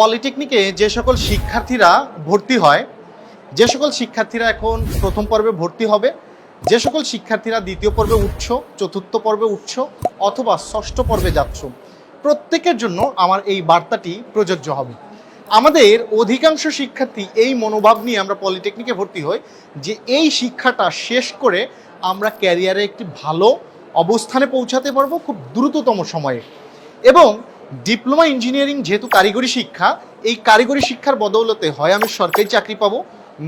পলিটেকনিকে যে সকল শিক্ষার্থীরা ভর্তি হয়, যে সকল শিক্ষার্থীরা এখন প্রথম পর্বে ভর্তি হবে, যে সকল শিক্ষার্থীরা দ্বিতীয় পর্বে উঠছ, চতুর্থ পর্বে উঠছ, অথবা ষষ্ঠ পর্বে যাচ্ছ, প্রত্যেকের জন্য আমার এই বার্তাটি প্রযোজ্য হবে। আমাদের অধিকাংশ শিক্ষার্থী এই মনোভাব নিয়ে আমরা পলিটেকনিকে ভর্তি হই, যে এই শিক্ষাটা শেষ করে আমরা ক্যারিয়ারে একটি ভালো অবস্থানে পৌঁছাতে পারব খুব দ্রুততম সময়ে। এবং ডিপ্লোমা ইঞ্জিনিয়ারিং যেহেতু কারিগরি শিক্ষা, এই কারিগরি শিক্ষার বদৌলতে হয় আমি সরকারি চাকরি পাবো,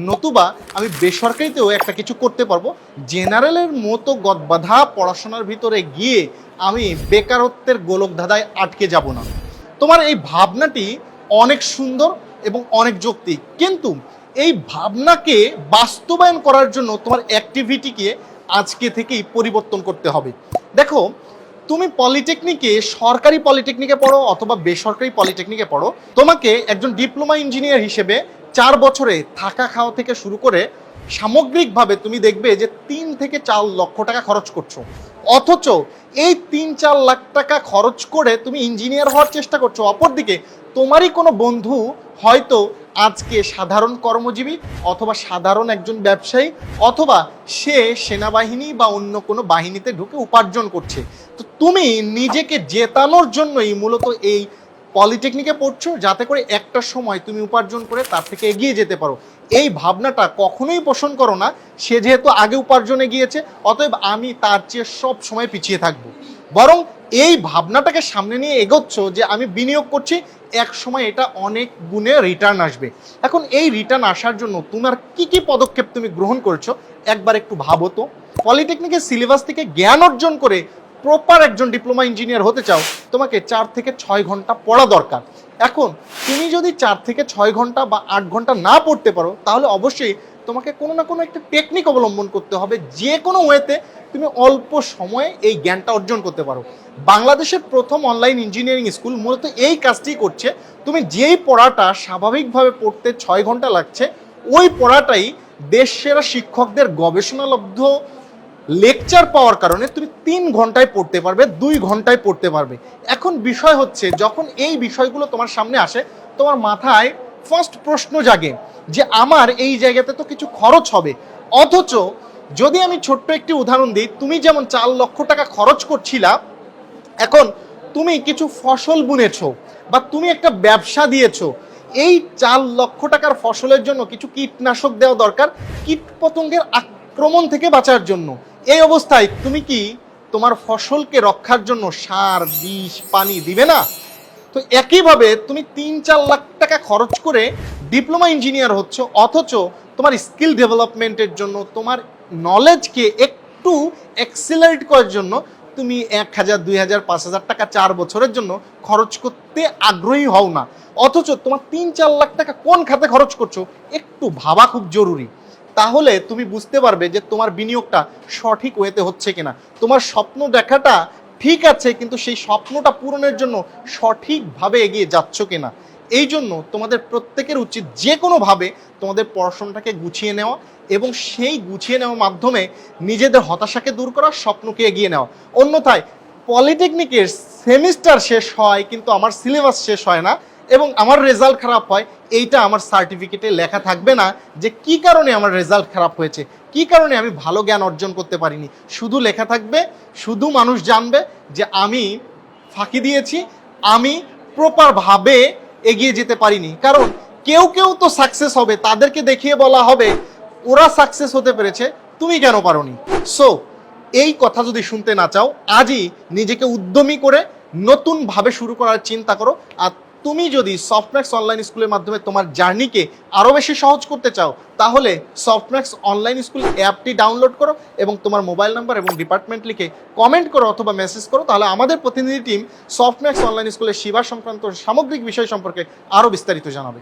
নতুবা আমি বেসরকারিতেও একটা কিছু করতে পারব। জেনারেলের মতো গদবাধা পড়াশোনার ভিতরে গিয়ে আমি বেকারত্বের গোলক ধাঁধায় আটকে যাব না। তোমার এই ভাবনাটি অনেক সুন্দর এবং অনেক যৌক্তিক, কিন্তু এই ভাবনাকে বাস্তবায়ন করার জন্য তোমার অ্যাক্টিভিটিকে আজকে থেকেই পরিবর্তন করতে হবে। দেখো তুমি পলিটেকনিকে, সরকারি পলিটেকনিকে পড়ো অথবা বেসরকারি পলিটেকনিকে পড়ো, তোমাকে একজন ডিপ্লোমা ইঞ্জিনিয়ার হিসেবে চার বছরে থাকা খাওয়া থেকে শুরু করে সামগ্রিকভাবে তুমি দেখবে যে তিন থেকে চার লক্ষ টাকা খরচ করছ। অথচ এই তিন চার লাখ টাকা খরচ করে তুমি ইঞ্জিনিয়ার হওয়ার চেষ্টা করছ। অপরদিকে তোমারই কোনো বন্ধু হয়তো আজকে সাধারণ কর্মজীবী অথবা সাধারণ একজন ব্যবসায়ী অথবা সে সেনাবাহিনী বা অন্য কোনো বাহিনীতে ঢুকে উপার্জন করছে। তো তুমি নিজেকে জেতানোর জন্যই মূলত এই পলিটেকনিকে পড়ছো, যাতে করে একটা সময় তুমি উপার্জন করে তার থেকে এগিয়ে যেতে পারো। এই ভাবনাটা কখনোই পোষণ করো না, সে যেহেতু আগে উপার্জনে গিয়েছে, অতএব আমি তার চেয়ে সব সময় পিছিয়ে থাকব। বরং এই ভাবনাটাকে সামনে নিয়ে এগোচ্ছ যে আমি বিনিয়োগ করছি, এক সময় এটা অনেক গুণে রিটার্ন আসবে। এখন এই রিটার্ন আসার জন্য তোমার কি কি পদক্ষেপ তুমি গ্রহণ করছ, একবার একটু ভাবো তো। পলিটেকনিকের সিলেবাস থেকে জ্ঞান অর্জন করে প্রপার একজন ডিপ্লোমা ইঞ্জিনিয়ার হতে চাও, তোমাকে চার থেকে ছয় ঘণ্টা পড়া দরকার। এখন তুমি যদি চার থেকে ছয় ঘণ্টা বা আট ঘণ্টা না পড়তে পারো, তাহলে অবশ্যই তোমাকে কোনো না কোনো একটা টেকনিক অবলম্বন করতে হবে। যে কোনো ওয়েতে তুমি অল্প সময়ে এই জ্ঞানটা অর্জন করতে পারো। বাংলাদেশের প্রথম অনলাইন ইঞ্জিনিয়ারিং স্কুল মূলত এই কাজটি করছে। তুমি যেই পড়াটা স্বাভাবিকভাবে পড়তে ছয় ঘণ্টা লাগছে, ওই পড়াটাই দেশ সেরা শিক্ষকদের গবেষণালব্ধ লেকচার পাওয়ার কারণে তুমি তিন ঘন্টায় পড়তে পারবে, দুই ঘন্টায় পড়তে পারবে। এখন বিষয় হচ্ছে, যখন এই বিষয়গুলো তোমার সামনে আসে, তোমার মাথায় ফার্স্ট প্রশ্ন জাগে যে আমার এই জায়গাতে তো কিছু খরচ হবে। অথচ যদি আমি ছোট্ট একটি উদাহরণ দিই, তুমি যেমন চার লক্ষ টাকা খরচ করছিলা, এখন তুমি কিছু ফসল বুনেছ বা তুমি একটা ব্যবসা দিয়েছ, এই চার লক্ষ টাকার ফসলের জন্য কিছু কীটনাশক দেওয়া দরকার কীট পতঙ্গের আক্রমণ থেকে বাঁচার জন্য। এই অবস্থায় তুমি কি তোমার ফসলকে রক্ষার জন্য সার, বিষ, পানি দিবে না? তো একইভাবে তুমি তিন চার লাখ টাকা খরচ করে ডিপ্লোমা ইঞ্জিনিয়ার হচ্ছ, অথচ তোমার স্কিল ডেভেলপমেন্টের জন্য, তোমার নলেজকে একটু এক্সিলারেট করার জন্য তুমি এক হাজার, দুই হাজার, পাঁচ হাজার টাকা চার বছরের জন্য খরচ করতে আগ্রহী হও না। অথচ তোমার তিন চার লাখ টাকা কোন খাতে খরচ করছ, একটু ভাবা খুব জরুরি। তাহলে তুমি বুঝতে পারবে যে তোমার বিনিয়োগটা সঠিক ওয়েতে হচ্ছে কিনা। তোমার স্বপ্ন দেখাটা ঠিক আছে, কিন্তু সেই স্বপ্নটা পূরণের জন্য সঠিকভাবে এগিয়ে যাচ্ছ কিনা? এই জন্য তোমাদের প্রত্যেকের উচিত যে কোনোভাবে তোমাদের পড়াশোনাটাকে গুছিয়ে নেওয়া এবং সেই গুছিয়ে নেওয়ার মাধ্যমে নিজেদের হতাশাকে দূর করার স্বপ্নকে এগিয়ে নেওয়া। অন্যথায়, পলিটেকনিকের সেমিস্টার শেষ হয়, কিন্তু আমার সিলেবাস শেষ হয় না। এবং আমার রেজাল্ট খারাপ হয়, এইটা আমার সার্টিফিকেটে লেখা থাকবে না যে কি কারণে আমার রেজাল্ট খারাপ হয়েছে, কি কারণে আমি ভালো জ্ঞান অর্জন করতে পারিনি। শুধু লেখা থাকবে, শুধু মানুষ জানবে যে আমি ফাঁকি দিয়েছি, আমি প্রপারভাবে এগিয়ে যেতে পারিনি। কারণ কেউ কেউ তো সাকসেস হবে, তাদেরকে দেখিয়ে বলা হবে, ওরা সাকসেস হতে পেরেছে, তুমি কেন পারোনি? সো এই কথা যদি শুনতে না চাও, আজই নিজেকে উদ্যমী করে নতুনভাবে শুরু করার চিন্তা করো, আর তুমি যদি সফটম্যাক্স অনলাইন স্কুলের মাধ্যমে তোমার জার্নিকে আরও বেশি সহজ করতে চাও, তাহলে সফটম্যাক্স অনলাইন স্কুল অ্যাপটি ডাউনলোড করো এবং তোমার মোবাইল নাম্বার এবং ডিপার্টমেন্ট লিখে কমেন্ট করো অথবা মেসেজ করো, তাহলে আমাদের প্রতিনিধি টিম সফটম্যাক্স অনলাইন স্কুলের সেবা সংক্রান্ত সামগ্রিক বিষয় সম্পর্কে আরও বিস্তারিত জানাবে।